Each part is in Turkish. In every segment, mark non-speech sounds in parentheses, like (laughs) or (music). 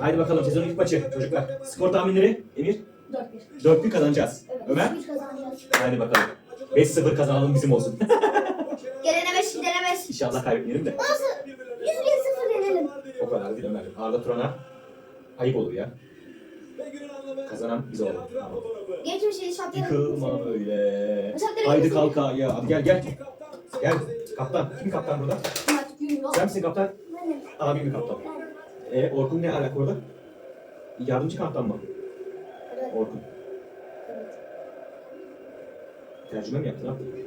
Haydi bakalım sezonun ilk maçı çocuklar. Skor tahminleri Emir? 4-1. 4-1 kazanacağız. Evet. Ömer? 3 kazanacağız. Haydi bakalım. 5-0 kazanalım bizim olsun. (laughs) Gelene 5 gidene 5. İnşallah kaybetmeyelim de. Nasıl? 100 0 yenelim. O kadar değil Ömer. Arda Turan'a ayıp olur ya. Kazanan biz olalım. Geçmişi şartları. Yıkılma öyle. Şartları Haydi geçmişi- kalk ya. Hadi gel gel. Gel. Kaptan. Kim kaptan burada? Sen misin kaptan? Benim. Abim mi kaptan? E, Orkun ne alaka orada? Yardımcı kaptan mı? Evet. Orkun. Evet. Tercüme mi yaptın abi?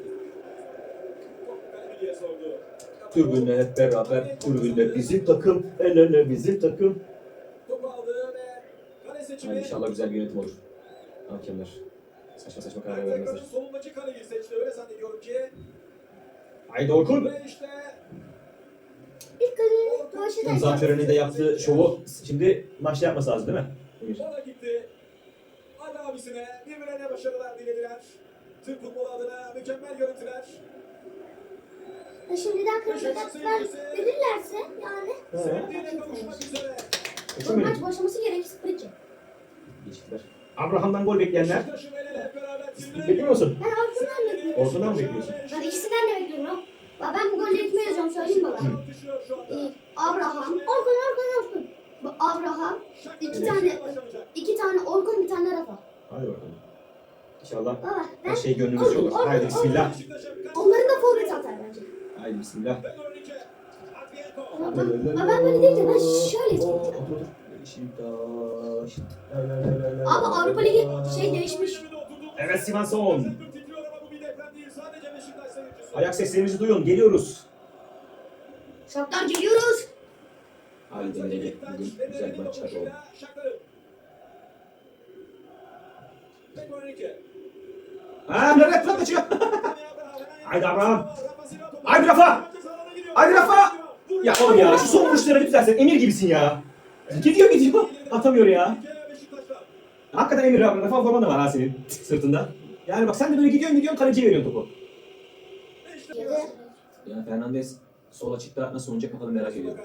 Tribünle hep beraber, tribünle bizim takım, el ele bizim takım. Yani inşallah güzel bir yönetim olur. Hakemler. Saçma saçma karar vermezler. Solundaki kaleyi seçti öyle zannediyorum ki. Haydi Orkun. Ve işte İlk golü başı da. İmza töreninde yaptığı şovu şimdi maçta yapması lazım değil mi? Emir? da gitti. Ali abisine birbirlerine başarılar dilediler. Türk futbolu adına mükemmel görüntüler. Şimdiden kırmızılar verirlerse yani. Sevdiğine kavuşmak üzere. Bu maç mi? başlaması gerek 0-2. Geçtiler. Abraham'dan gol bekleyenler. Bekliyor musun? Ben bekliyorum. Orkun'dan mı bekliyorsun? Ben ikisinden de bekliyorum. Bak ben bu yazıyorum söyleyeyim baba. Ee, Abraham, Orkun, Orkun, Orkun. Bu Abraham, iki tane, iki tane Orkun, bir tane Rafa. Hadi bakalım. İnşallah Baba ben her şey gönlümüzce olur. Haydi bismillah. onların da forvet atar bence. Haydi bismillah. Ama ben, ama ben böyle değil de ben şöyle otur. Beşiktaş. La, la, la, la, la, Abi Avrupa Ligi şey değişmiş. Evet Sivanson. Ayak seslerimizi duyun. Geliyoruz. Şartlar geliyoruz. Haydi Melek. Bugün güzel bir maç hadi oğlum. Ha nereye plan kaçıyor? Haydi Abraham. Haydi Rafa. Haydi Rafa. Ya oğlum ya şu son vuruşlara lütfen sen Emir gibisin ya. Gidiyor gidiyor. Atamıyor ya. Hakikaten Emir abi. Rafa forman da var ha senin sırtında. Yani bak sen de böyle gidiyorsun gidiyorsun kaleciye veriyorsun topu. Ya Fernandez sol açıkta nasıl oynayacak bakalım merak ediyorum.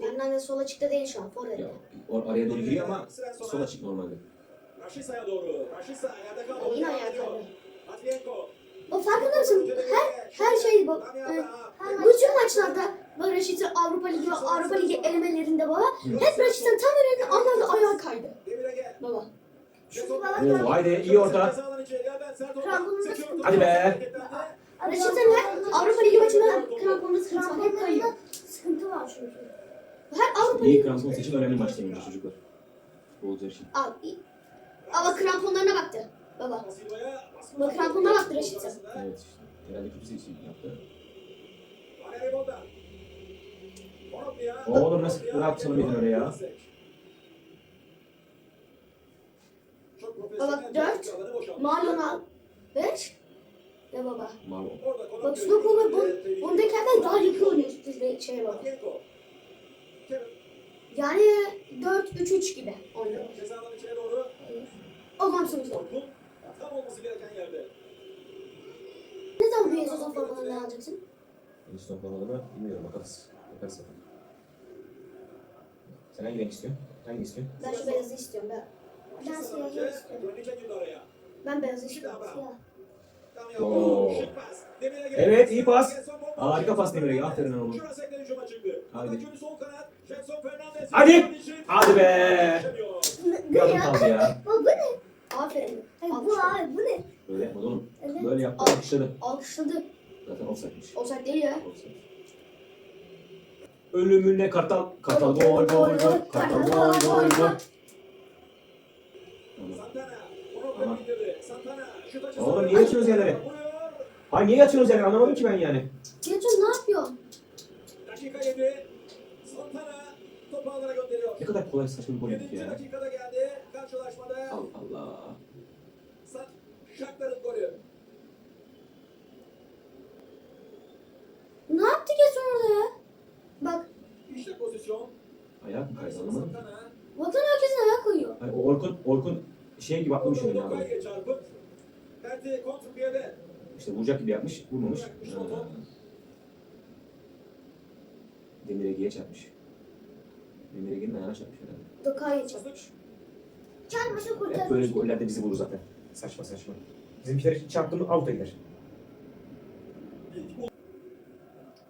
Fernandez sola çıktı değil şu an forvet. Ya, or- araya doğru giriyor ama sol açık normalde. Raşisa'ya doğru. Raşisa yerde kaldı. Yine kaydı. Matvienko. O farkında mısın? Her, her şey bu. e, bütün maçlarda böyle Raşit'in Avrupa Ligi ve Avrupa Ligi elemelerinde baba hep Raşit'in tam önünde anlarda ayağa kaydı. Gel. Baba. Şu Oo, haydi iyi orta. Hadi be. Beşiktaş'ın her Avrupa Ligi maçında kramponda sıkıntı var. Hep kayıyor. Sıkıntı var çünkü. Her Avrupa Ligi... İyi krampon seçin önemli maçta oynuyor çocuklar. Bolca için. Abi, ama kramponlarına baktı baba. Bak kramponuna baktı Reşit'in. Evet işte. Herhalde kötü seçim yaptı. Oğlum nasıl bırak sana bir öyle ya. Baba 4, Marlon'a 5, ya baba. Marlon. Bak ve Bon- Bondeker'den daha iyi oynuyor bizde şey var. Yani 4-3-3 gibi oynuyor. O zaman sonuçta. Tam olması gereken yerde. Ne zaman bir Yesos'un formalarını alacaksın? Houston formalarını bilmiyorum bakarız. Bakarız bakalım. Sen hangi renk istiyorsun? Hangi istiyorsun? Ben şu beyazı istiyorum ben. Ben siyahı istiyorum. Ben beyazı istiyorum. Siyah. Oo. Evet, iyi pas. Harika pas Demir'e. Aferin oğlum. Fernandez. Hadi. Hadi be. Adım kaldı ya. Bu ne? Aferin. bu abi bu ne? Böyle yapmadı oğlum. Evet. Böyle yaptı. Alkışladı. Alkışladı. Zaten offside'miş. Olsak değil ya. Offside. Ölümüne kartal. Kartal gol gol gol. Kartal gol gol gol. Santana. Onu Aha. indirdi. Santana. Şut açısı. Oğlum niye yatıyorsunuz yerlere? Hayır niye yatıyorsunuz yerlere anlamadım ki ben yani. Getson ne yapıyor? Dakika 7. Santana topu alana gönderiyor. Ne kadar kolay saçma bir gol 7. yedik ya. dakikada geldi. Karşılaşmada Allah Allah. Sa- Shakhtar'ın golü. Ne yaptı Getson orada ya? Bak. İşte pozisyon. Ayak mı kaydı anlamadım. Santana. Baksana herkesin ayağı koyuyor. O Orkun, Orkun şey gibi atlamış öyle ya. Lokay'ı çarpıp. İşte vuracak gibi yapmış, vurmamış. Ha. Demir Ege'ye çarpmış. Emir'e gelin ayağına çarpmış herhalde. Dokaya çarpmış. Çarpmışı Hep kurtarmış. böyle gollerde bizi bulur zaten. Saçma saçma. Bizimkiler çarptı mı out'a gider.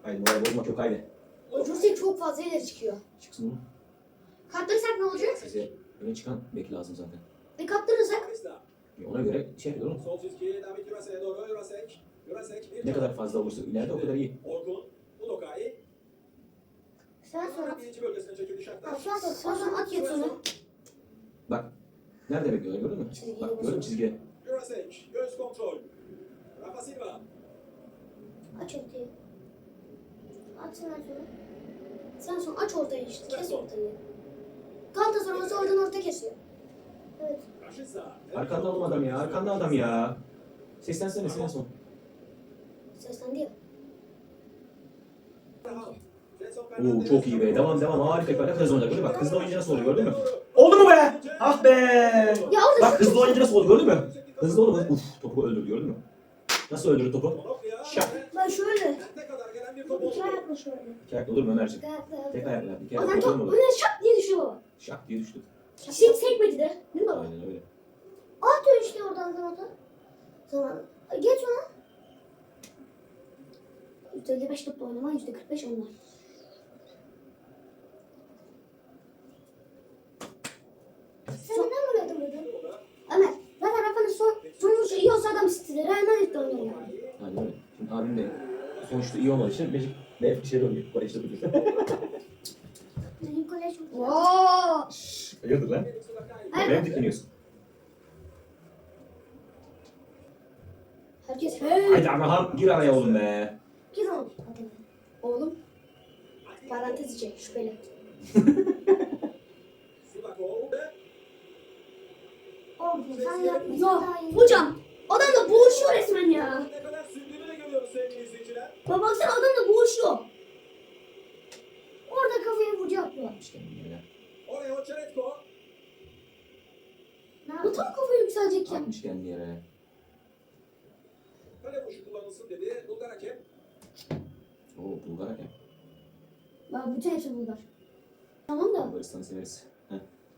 Haydi moral bozmak yok haydi. Jose çok fazla ileri çıkıyor. Çıksın mı? Kaptırırsak ne olacak? Size öne çıkan bek lazım zaten. E kaptırırsak? Ona göre şey yapıyor oğlum. Sol çizgi David Jurasek'e doğru. Jurasek. Jurasek. bir Ne kadar fazla olursa ileride o kadar iyi. Orkun. Udokay. Sen sonra. Birinci bölgesine çekildi Shakhtar. Ha, Sen sonra. At Getson'u. Bak. Nerede bekliyorlar gördün mü? Çizgiye Bak gördün mü çizgiye? Jurasek. Göz kontrol. Rafa Silva. Aç ortayı. Aç sen aç onu. Sen son aç ortayı işte. Kes ortayı. Galatasaray oradan orta kesiyor. Evet. Arkanda oğlum adam ya. Arkanda adam ya. Seslensene Svensson. Seslendi ya. Oo çok iyi be. Devam devam. Harika. Kadar hızlı olacak. Gördün mü? Bak hızlı oyuncu nasıl oluyor gördün mü? Oldu mu be? Ah be. Ya orada Bak hızlı oyuncu nasıl oldu gördün mü? Hızlı oldu. Uf topu öldürdü gördün mü? Nasıl öldürdü topu? Şak. Ben şöyle. Bir İki ayakla şöyle. İki ayaklı olur mu Ömerciğim? Ayakla. Tek ayakla. İki Adam ayakla top olur mu? şak diye düşüyor. Şak diye düştü. Sek sekmedi de. Değil mi baba? Aynen öyle. Atıyor işte oradan da orada. Tamam. Geç ona. %55 topla oynama, %45 onlar. Sen neden böyle adam dedin? Ömer, zaten Rafa'nın son, son vuruşu iyi olsa adam City'de. Real Madrid'de oynuyor yani. Aynen öyle. Şimdi abim de sonuçta iyi olmadığı için Magic ve şeyler oynuyor. Kolejde duruyor. Neye dikiniyorsun? Herkes he. Haydi Anahan gir araya oğlum be. Gir oğlum. Hadi. Oğlum. Parantez içi şüpheli. Oğlum sen yapmışsın Ya hocam Bu tam kafayı yükselecek ya. Atmış kendi yere. Kale vuruşu kullanılsın dedi. Bulgar hakem. Oo Bulgar hakem. Bak bütün hepsi bunlar. Tamam da. Bulgaristan'ı severiz. Heh.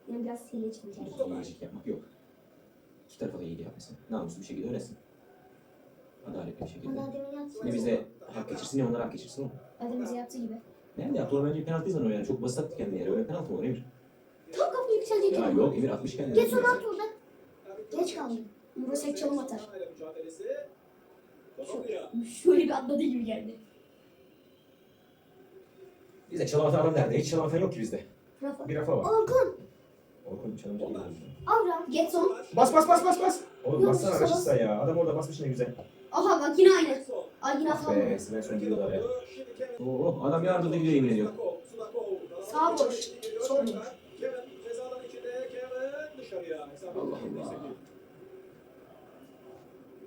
Yani biraz hile çıkacak. Yiyecek yapmak yok. İki tarafa da iyiliği yapmasın. Namuslu bir şekilde öğrensin. Adaletli bir şekilde. Ne bize hak geçirsin ne onlar hak geçirsin. Adam bize yaptığı gibi. Nerede yaptı? O bence penaltı zanıyor yani. Çok basit attı kendi yere. Öyle penaltı mı olur Emir? Tam kafayı yükselecek Ya ya. yok Emir atmış kendini. Geç onu at kaldı. Burası çalım atar. Şöyle bir atladı gibi geldi. Bizde çalım atan adam nerede? Hiç çalım atan yok ki bizde. Rafa. Bir rafa var. Orkun. Orkun çalımcı değil. Avra. Getson. Bas bas bas bas bas. Oğlum Yok, bassana bas. Raşitsa ya. Adam orada basmış ne güzel. Aha bak yine aynı. Ay yine Ah hata be. Svensson diyorlar ya. Oo adam yardımda gidiyor yemin ediyorum. Sağ boş, sol boş. Kevin cezadan içinde Kevin dışarıya. Allah Allah.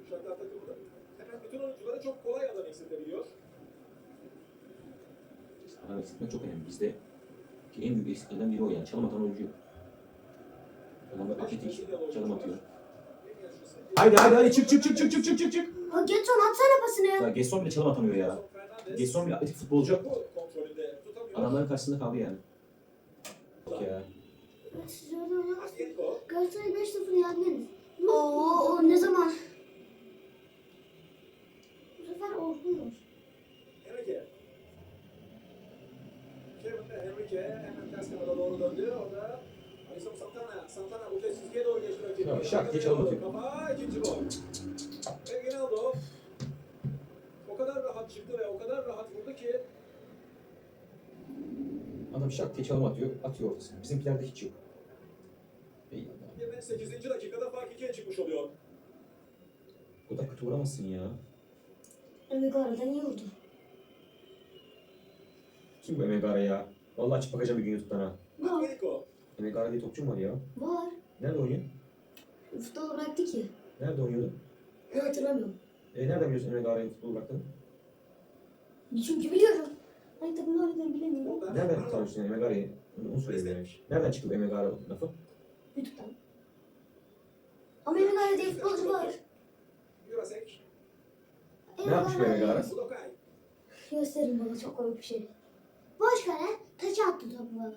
Şartlar takımı hemen bütün oyuncuları çok kolay adam eksiltebiliyor. Adam eksiltmek çok önemli. Bizde ki en büyük eksiklerden biri o yani. Çalım atan oyuncu yok. Adamlar atletik, çalım atıyor. Haydi haydi haydi çık çık çık çık çık çık çık çık. Ha Getson atsana pasını. Ya Gesson bile çalım atamıyor ya. Gesson bile atletik futbolcu. Bu kontrolünde tutamıyor. Adamların karşısında kaldı yani. Bak ya. Galatasaray 5-0 yenmeniz. Oo o ne zaman? Bu Orkun'dur. Enrique. Kevin de Enrique hemen ters kanada doğru döndü. Orada Alisson Santana. Santana bu kez çizgiye doğru geçti rakibi. Ya, şak diye çalım atıyor. Kafa ikinci gol. Ve Ginaldo. O kadar rahat çıktı ve o kadar rahat vurdu ki Adam şak diye çalım atıyor. Atıyor ortasına. Bizimkilerde hiç yok. Ey Allah. 28. dakikada fark ikiye çıkmış oluyor. O da kötü vuramazsın ya. Ömür aradan iyi vurdu. Kim bu Emegara ya? Vallahi açıp bakacağım bir gün YouTube'dan ha. Var. Emegara diye topçu mu var ya? Var. Nerede oynuyor? Futbol bıraktı ki. Nerede oynuyordu? Ben hatırlamıyorum. E nereden biliyorsun Emegara'yı futbol bıraktığını? Çünkü biliyorum. Hangi takımda oynadığını bilemiyorum. Nereden tanıyorsun Emegara'yı? Onu, onu söyle yani. Nereden çıktı bu Emegara lafı? YouTube'dan. Ama diye futbolcu var. Jurasek. Ne yapmış Emegara? Udokay. Gösterin bana çok komik bir şey. Boş kale taça attı topu bana.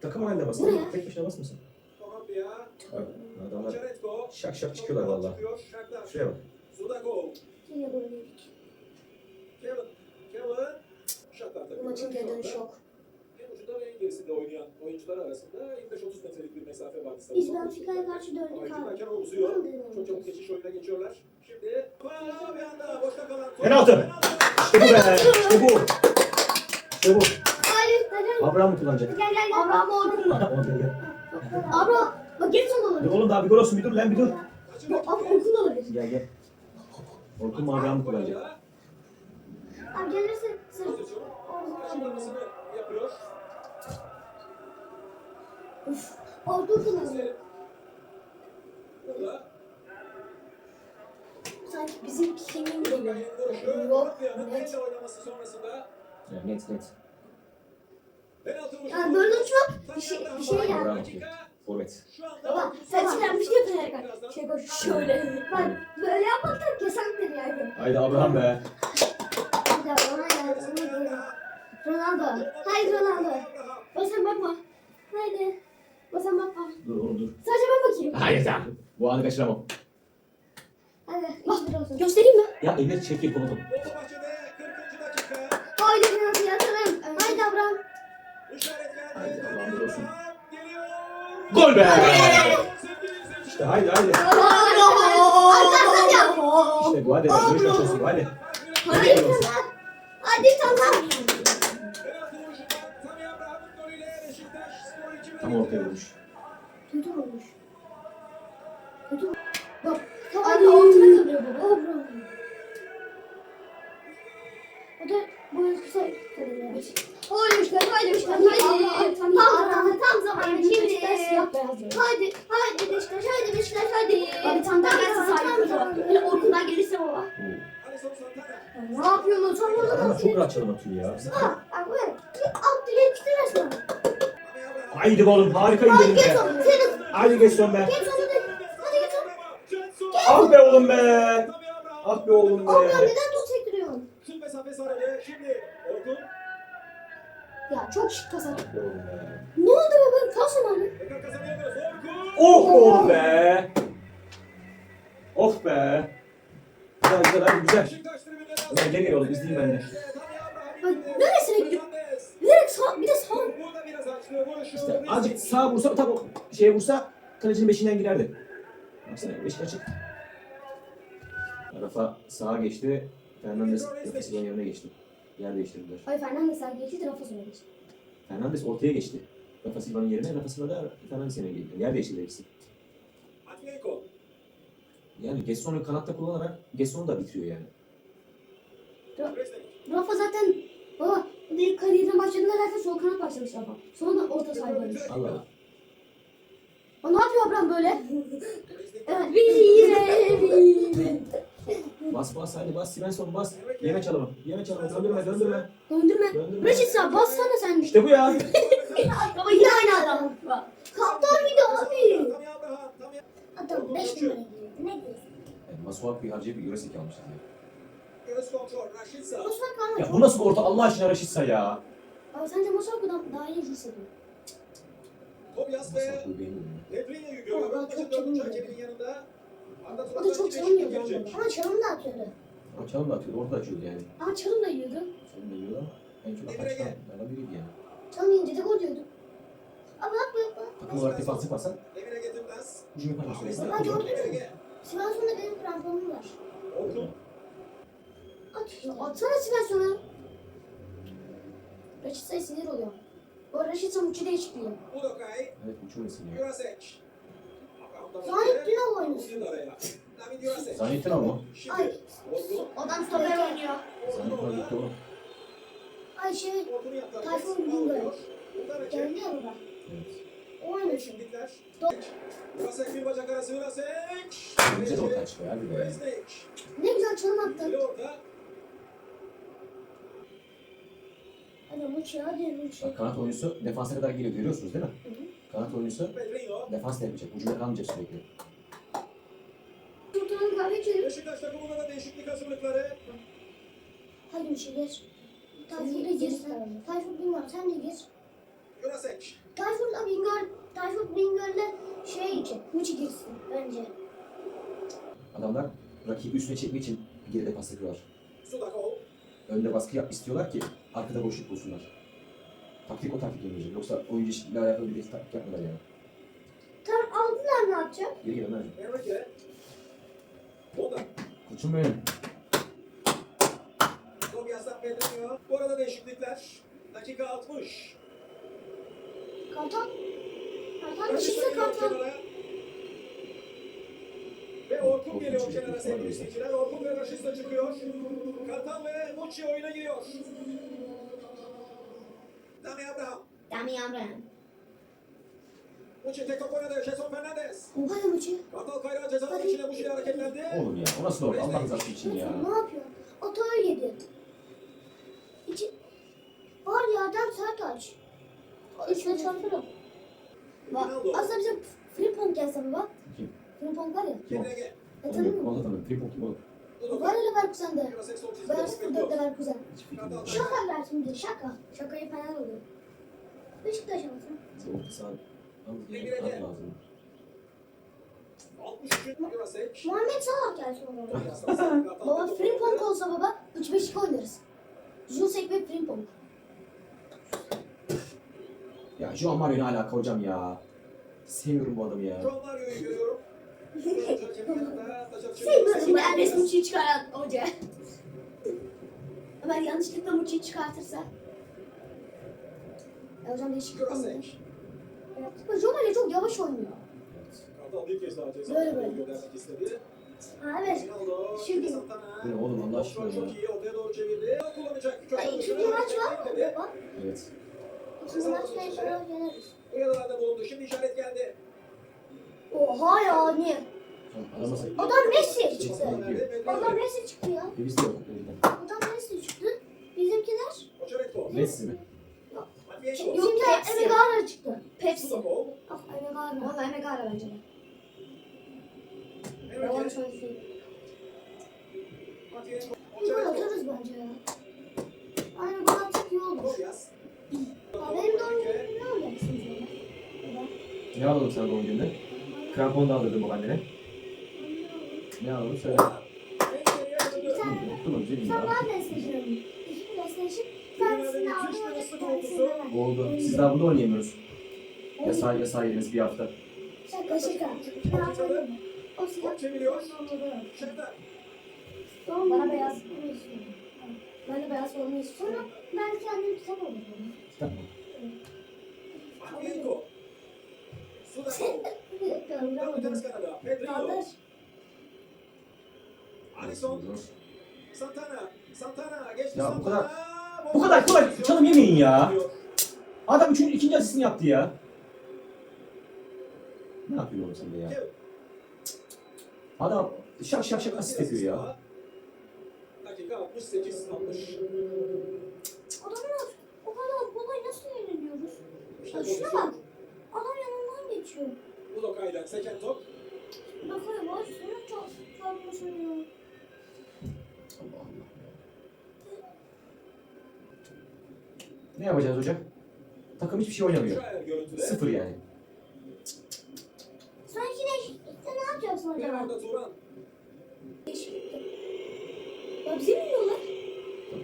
Takım halinde bas. Bu ne ya? Tek başına basmasın. Bak adamlar şak şak çıkıyorlar valla. Şuraya bak. Yine gol yedik. Kevin. Kevin. Shakhtar Bu maçın geri dönüşü yok. Ucunda ve en gerisinde oynayan oyuncular arasında 25-30 metrelik bir mesafe var. Biz Benfica'ya karşı Ama döndük iki abi. hakem uzuyor. Çok çabuk geçiş oyuna geçiyorlar. Şimdi Aa, bir anda boşta kalan. Penaltı. İşte bu be. İşte bu. İşte bu. Abraham mı kullanacak? Gel gel gel. Abraham oldun mu? Gel gel. Abraham. Bak son Dur olur. oğlum daha bir gol olsun bir dur lan bir dur. Abi Orkun olabilir. Gel gel. Orkun mu Abraham mı kullanacak? Abi gelirse sırf Selim. Burada Sanki bizim şeyin gibi. Yok. Net. elle oynaması sonrasında Ya, net net. Yani böyle uçmak bir şey, bir şey atıyor. Forvet. Baba sen çıkarmıştı ya Fener'e. Şey bak şöyle. Ben böyle yapmaktan kesendir yani. Haydi Abraham be. Bir de ona geldi. Ronaldo. Haydi Ronaldo. Basan bakma. Haydi. Basan bakma. Dur oğlum dur. Sadece ben bakayım. Hayır tamam. Bu anı kaçıramam. Hadi. Bak olsun. Göstereyim mi? Ya Emir çekil komutan. Fenerbahçe'de 40. dakika. Haydi penaltı yatalım. Haydi Abraham. İşaret Haydi, verdi. Allah'ım Daniel olsun. Abraham Geliyor. Gol be! İşte haydi haydi. Arkadaşlar ya. İşte bu hadi. Görüş bu hadi. Haydi tamam. Hadi tamam. Tam ortaya vurmuş. Kötü olmuş. Kötü Bak. Hadi altına kalıyor baba. O da boyu kısa haydi işte, haydi. Tam zamanı, tam zamanı. Şimdi. Haydi, haydi Beşiktaş, haydi Beşiktaş, haydi. Abi tam da gelsin sahibi. Hele Orkun'dan gelirse baba. Ne yapıyorsun? Çok rahat çalım atıyor ya. Haydi be oğlum harika geç be. Haydi geç son be. Ah be oğlum be. Ah be oğlum be. neden top sektiriyorsun? Tüm mesafe sarılı. Şimdi Orkun. Ya çok şık kasa. Ah be oğlum be. Ne oldu be ben abi. Orkun. Oh oğlum be. Of be. Güzel güzel hadi güzel. Ulan gel gel oğlum izleyeyim ben de. Neresine gidiyor? Bilerek sağ, bir de sağ. İşte azıcık sağa vursa tam o şeye vursa kalecinin beşinden girerdi. Baksana beşik açık. Rafa sağa geçti. Fernandes Rafa'nın yerine geçti. Yer değiştirdiler. Hayır Fernandes abi geçti Rafa sonra geçti. Fernandes ortaya geçti. Rafa Silva'nın yerine Rafa Silva da Fernandes yerine geldi. Yer değiştirdi ikisi. Atletico. Yani Gesson'u kanatta kullanarak Gesson'u da bitiriyor yani. Rafa zaten baba ilk kariyerine başladığında zaten sol kanat başlamış Rafa. Sonra da orta saha olmuş. Allah Allah. O ne yapıyor Abraham böyle? (laughs) Evet. Vire Bas bas hadi bas Svensson bas. Yeme çalımı. Yeme çalımı. Döndürme döndürme. Döndürme. Döndürme. Reşit sağ bassana sen. İşte bu ya. (laughs) Baba yine aynı adam. Kaptan bir de abi. Adam 5 numara. Ne diyorsun? Masuak bir harcayıp bir almıştı diye. Göz kontrol. Ya bu nasıl bir orta Allah aşkına Raşitsa ya. Abi sence Mosfak'dan daha iyi hissediyor. Tobias ve. Lebrinya'yı görüyor. Vallahi çok Maçın çalım dördüncü yiyor. yanında. Arda O Turan'dan da çok iki çalım yiyordu. gelecek. Ama çalım da atıyordu. Ama çalım da atıyordu, orta da açıyordu yani. Ama çalım da yiyordu. Çalım da yiyordu ama en çok atan çıkanlardan biriydi yani. Çalım yiyince de gol yiyordu. Ama bak bak bak. Takım olarak defansif alsan Emine getirmez. hücum yapan mesela. Ha, gördün mü? Ege. Sivas'ında benim kramponum var. Orkun. At işte. Atsana Sivas'ına. Raşit'e sinir oluyor. O Raşit'e uçu değişikliği. Evet uçuyor mesela. Jurasek. Abraham'dan Zahit önce Günal oynuyor. Uzun araya. David Jurasek. Zannettin ama. Şimdi Ay. Adam stoper oynuyor. Zannettin ama gitti oğlum. Ay şey. Tayfun Güngör. geldi ya burada. Evet. O oynuyor şimdi. Değişiklikler. Do- Jurasek bir bacak arası Jurasek. Güzel orta ya bir be. Ne güzel çalım Bir Bak kanat oyuncusu defansa kadar geliyor görüyorsunuz değil mi? Hı hı. Kanat oyuncusu defans da yapacak. Ucunda kalmayacak sürekli. Kurtulan kahve içelim. Beşiktaş takımında da değişiklik hazırlıkları. Hadi Muçi gir. Tayfur da gir sen. Tayfur bilmem sen de gir. Jurasek. Tayfur da Bingöl, Tayfut Bingöl'de şey için, Muçi girsin bence. Adamlar rakibi üstüne çekmek için geride pas yapıyorlar. Sudakov. Önde baskı yap istiyorlar ki arkada boşluk bulsunlar. Taktik o taktik oynayacak. Yoksa oyuncu ile alakalı bir taktik yapmalar yani. Tam aldılar ne yapacak? Geri gel Ömer'cim. Enrique. Boda. Koçum benim. Tobias'tan bekleniyor. Bu arada değişiklikler. Dakika 60. Kartal. Kartal çıksa kartal. Ve Orkun geliyor kenara sevgili izleyiciler. Orkun ve Raşit de çıkıyor. Kartal ve Muçi oyuna giriyor. Dani Abraham. Dami Abraham. Muçi tek top oynadı. Jason Fernandez. Oha ya Muçi. Kartal kayrağı cezalı Hadi. içine Muçi hareketlendi. Oğlum ya o nasıl oldu Allah rızası için ya. Ne yapıyor? Otoyu yedi. İçi... Var ya adam sert aç. Üstüne çarpıyor. Bak aslında bize Frimpong gelse baba. Kim? Frimpong var ya. Kendine E yok. musun? Onu tanıyorum. Tripod kim oğlum? Var ya Leverkusen'de. Sıfırda Leverkusen. Hiç fikrim yok. Şaka ver şimdi şaka. Şakayı falan oluyor. Beşiktaş olsun. Orta de. lazım. 63. Eurosek. Muhammed Salah gelsin o zaman. (laughs) Baba Frimpong olsa baba 3-5-2 oynarız. Jusek ve Frimpong. Ya Joao Mario ne alaka hocam ya. Sevmiyorum bu adamı ya. John Mario'yu görüyorum. Atışıyor. Sevmiyorum. Şimdi Enes Muçi'yi çıkaran hoca. Ömer yanlışlıkla Muçi'yi çıkartırsa. Ya hocam değişiklik olmuyor. Evet. Jomale çok yavaş oynuyor. Kartal bir kez daha ceza Böyle böyle. göndermek istedi. Ha evet. Şimdi-. Bu ne oğlum Allah aşkına çok iyi ortaya doğru çevirdi. Kullanacak. İkinci maç var mı? Evet. İkinci inşallah yeneriz. Uyarılarda bulundu. Şimdi işaret geldi. Oha ya niye? Adama say. Adam Messi çıktı. Adam Messi çıktı ya. E biz de yok. Adam Messi çıktı. Bizimkiler. Messi mi? Bizimkiler Pepsi. Emegara çıktı. Pepsi. Ah Emegara. Valla Emek Ara bence de. Yalan Enrique. söylüyor. Matienko. Bunu Oçeretto. atarız bence ya. Aynen bu atsak iyi olur. Ya benim doğum günüm ne ya? Baba. Ne alalım sana doğum gününde? Krampon da aldırdım babaannene. Ne alalım söyle. Bir tane. Tamam güzel Sen ya. bana PlayStation. İki PlayStation. Tanesini aldım. öteki tanesini. Oldu. Siz daha bunu oynayamıyoruz. Yasağı yasağı yediniz bir hafta. Şaka şaka. Ne yapalım? O siyah. Şefler. Bana beyaz forma istiyorum. Ben de beyaz forma istiyorum. Sonra ben kendim kitap alırım. Tamam. Matienko. Sudakov. Dönme tenis kanada. Geçti Ya bu kadar- bu kadar kolay çalım yemeyin ya. Adam üçüncü, ikinci asistini yaptı ya. Ne yapıyor oğlum sen de ya? Adam şak şak şak asist yapıyor ya. Dakika 68 60. Adamlar o kadar kolay nasıl yeniliyoruz? Ya şuna bak. Adam yanından geçiyor. Bu da kaydan seken top. Bakıyor boş. Sonra çok Allah. Ne yapacağız hocam? Takım hiçbir şey oynamıyor. Sıfır yani. Sen yine sen ne yapacaksın acaba? Kenarda Turan. Ya bizi mi yiyorlar?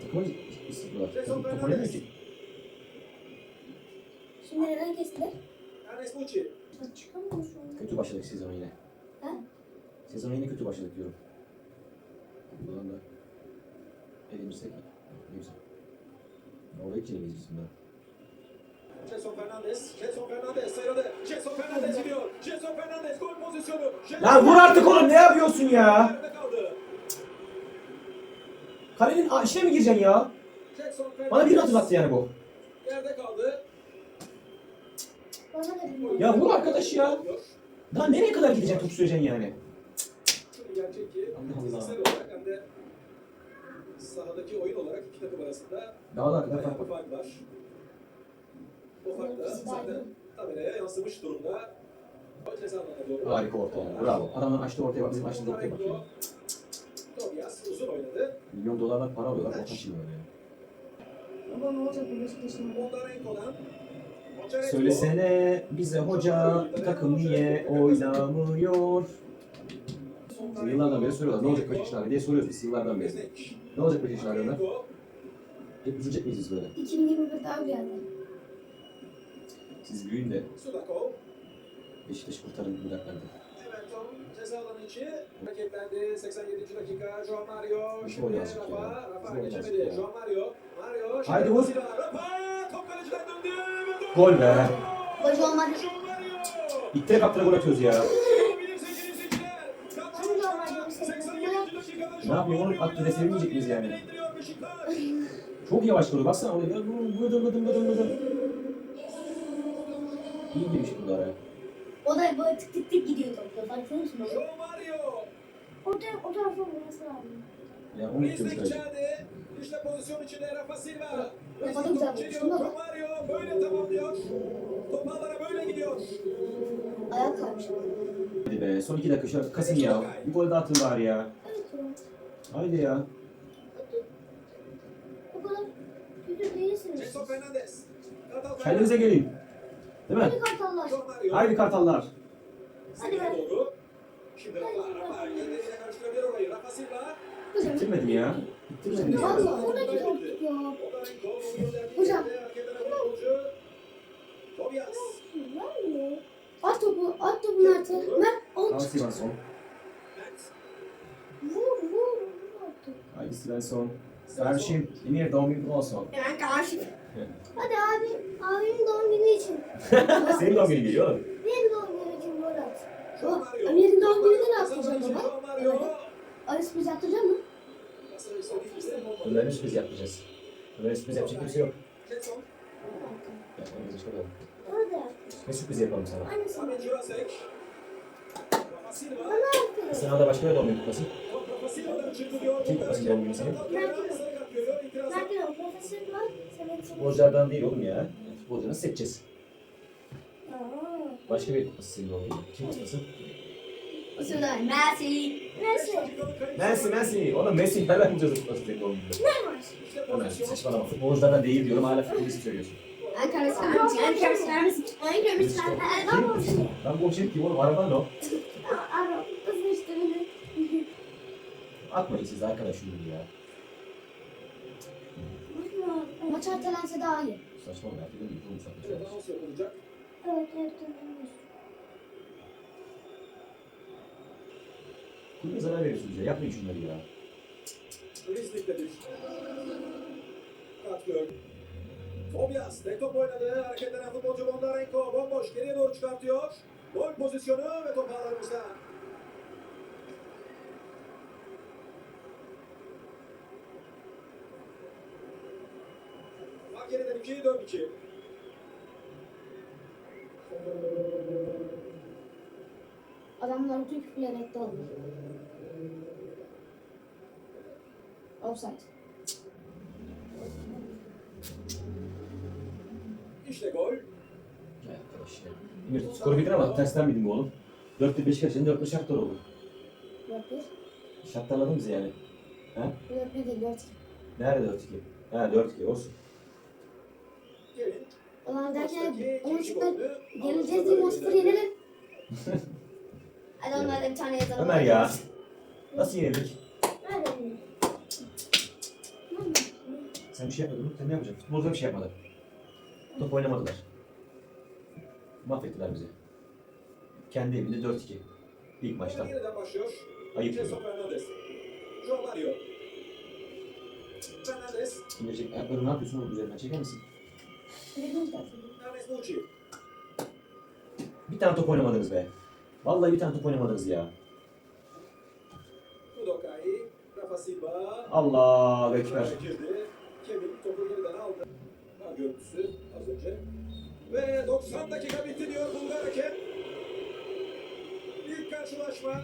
Takıma istiyorlar. Takım top oynamıyor ki. Şimdi neden kestiler? Ernest Muçi. Ya çıkamıyor şu anda. Kötü başladık sezona yine. Ha? Sezona yine kötü başladık diyorum. Buradan da elimizdeki ne güzel. Orada hiç yenemeyiz biz bunları. Jetson Fernandez. Jetson Fernandez sayıldı. Jetson Fernandez gidiyor. Jetson Fernandez gol pozisyonu. Lan vur artık oğlum ne yapıyorsun ya? Nerede kaldı? Kalenin içine mi gireceksin ya? Bana bir hatırlattı yani bu. Yerde kaldı. Ya vur arkadaş ya. Daha nereye kadar gideceksin top süreceksin yani? Şimdi gerçek ki Allah Allah. sahadaki oyun olarak iki takım arasında Daha da kadar fark var. O fark da zaten tabelaya yansımış durumda. Harika orta yani. Bravo. Adamın açtığı ortaya bak, bizim açtığımız ortaya bak. Tobias uzun oynadı. Milyon dolarlar para alıyorlar. Orta şimdi öyle. Baba ne olacak bu Beşiktaş'ın? Bondarenko'dan Söylesene bize hoca takım niye oynamıyor? Yıllardan beri soruyorlar ne olacak Beşiktaş abi diye soruyoruz biz yıllardan beri. Ne olacak Beşiktaş abi Ömer? Hep üzülecek miyiz biz böyle? 2021 daha geldi. Siz büyüyün de Sudakov. Beşiktaş'ı kurtarın bu dakikada. Everton ceza alanı içi. Hareketlendi. 87. dakika. Joao Mario. Şimdi Rafa. Rafa geçemedi. Joao Mario. Mario. Haydi vur. Rafa. Gol be. Gol olmadı. İttire kaptıra gol atıyoruz ya. Olabilir sevgili izleyiciler. Hangi Joao Mario? 87. dakikada Ne yapayım oğlum? Attı sevinmeyecek miyiz yani? Çok yavaş kalıyor. Baksana oraya. Vıdım vıdım vıdım vıdım. İyi girmiş bunlara. O da böyle tık tık tık gidiyor topla. Farkında mısın? Mario. Orada o tarafa vurması lazım. Ya onu istiyoruz bence. İşte pozisyon içinde Rafa Silva. Rafa da Rizlik güzel top vurmuş, çeliyor. değil mi? Joao Mario böyle tamamlıyor. Top ağlara böyle gidiyor. Ayak kaymış. Hadi be. Son iki dakika şöyle kasın ya. Bir gol daha atın bari ya. Haydi ya. O kadar kötü değilsiniz. Fernandez. Kendinize gelin. Değil mi? Hadi kartallar. Haydi kartallar. Hadi be. Şimdi Rafa. Silva. Bitirmedim ya. Bitirmedim ya. Valla o da güzel tuttuk ya. Hocam. Mi? At topu, at topu Mert'e. Mert, Al at. Svensson. Mert. Vur, vur, vur artık. Haydi Svensson. Kardeşim, Emir doğum günün olsun. Ben karşı. Hadi abi, abimin doğum günü için. (laughs) Senin doğum günün geliyor oğlum. Benim doğum günü için gol at. Emir'in doğum gününde ne Kazanmak yapacağım baba? Arı sürpriz yaptıracak mı? Gibi olmadı. Ömer'e sürpriz yapacağız. Ömer'e sürpriz yapacak kimse yok. Yapmamız böyle. Orada. Ne sürpriz yapalım sana? Yaptı. Sınavda başka bir doğum günü kutlasın. Kim kutlasın doğum günü senin? İçin. Futbolculardan değil oğlum ya. Futbolcu nasıl seçeceğiz? Başka bir kutlasın senin doğum günü. Kim kutlasın? Sırada Messi. Neyse. Messi, Messi. Oğlum Messi nereden bulacağız senin doğum gününü? Ne var? Pozisyon. saçmalama. Futbolculardan değil diyorum hala futbolist söylüyorsun. Ankara Sarmıcı. Ankara Sarmıcı. Ankara Sarmıcı. Ben bu şey kim oğlum? Araban o. Ara. Kızın işte beni. Atmayın siz arkadaş şunu ya. Maç ertelense daha iyi. Saçmalama mi? Bu Evet. Evet, evet, Kulübe zarar veriyorsunuz ya. Yapmayın şunları ya. Rizlik'te bir kart gördü. Tobias tek top oynadı. Hareketlenen futbolcu Bondarenko bomboş geriye doğru çıkartıyor. Gol pozisyonu ve top ağlarımızda. Fark yeniden 2, Adamlar bütün küfürleri etti oldu. Offside. İşte gol. Ya arkadaş ya. Emir skoru bildin ama tersten bildin bu oğlum. 4'te Beşiktaş, şimdi 4'te Shakhtar oldu. 4-1. Shakhtarladın bizi yani. 4-1 değil 4 Nerede 4-2? Ha 4-2 olsun. Gelin. Ulan derken Maçtaki onu ikinci çıkar. golünü Geleceğiz diye maçları yenelim. (laughs) (laughs) Hadi onlara da bir tane yazalım. Ömer ya. Nasıl yenildik? Sen bir şey yapmadın mı? Sen ne yapacaksın? Futbolcular bir şey yapmadı. Top oynamadılar. Mahvettiler bizi. Kendi evinde 4-2. İlk maçta. Yeniden başlıyor. Ayıp Jason. Fernandez. Mario. Ayakları ne yapıyorsun oğlum üzerinden? Çeker misin? Mucci. Bir tane top oynamadınız be. Vallahi bir tane top oynamadınız ya. Allah. Kevin topu aldı. Görüntüsü az önce. Ve 90 dakika bitti diyor Bulgar hakem. İlk karşılaşma.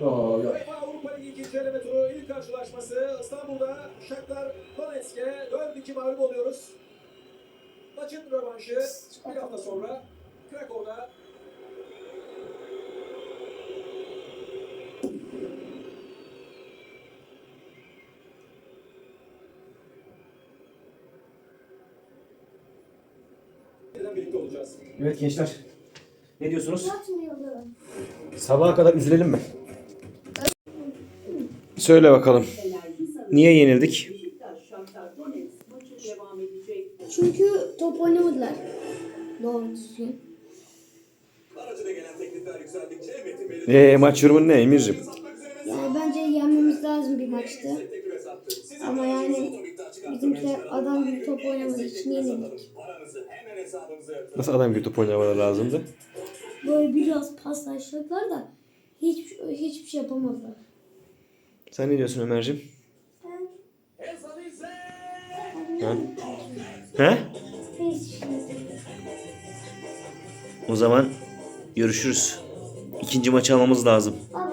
Oo, yok. UEFA Avrupa Ligi ikinci eleme turu ilk karşılaşması İstanbul'da Shakhtar Donetsk'e 4-2 mağlup oluyoruz. Maçın rövanşı bir hafta sonra Krakow'da yeniden birlikte Evet gençler. Ne diyorsunuz? Sabaha kadar üzülelim mi? Söyle bakalım. Niye yenildik? Çünkü top oynamadılar. Doğru düzgün. Eee maç yorumun ne Emir'cim? Yani bence yenmemiz lazım bir maçtı. Ama yani bizimkiler adam gibi top oynamadığı için yenildik. Nasıl adam gibi top oynamaları lazımdı? Böyle biraz paslaştılar da hiç hiçbir şey yapamadılar. Sen ne diyorsun Ömer'cim? Ha? He? O zaman görüşürüz. İkinci maçı almamız lazım. Aa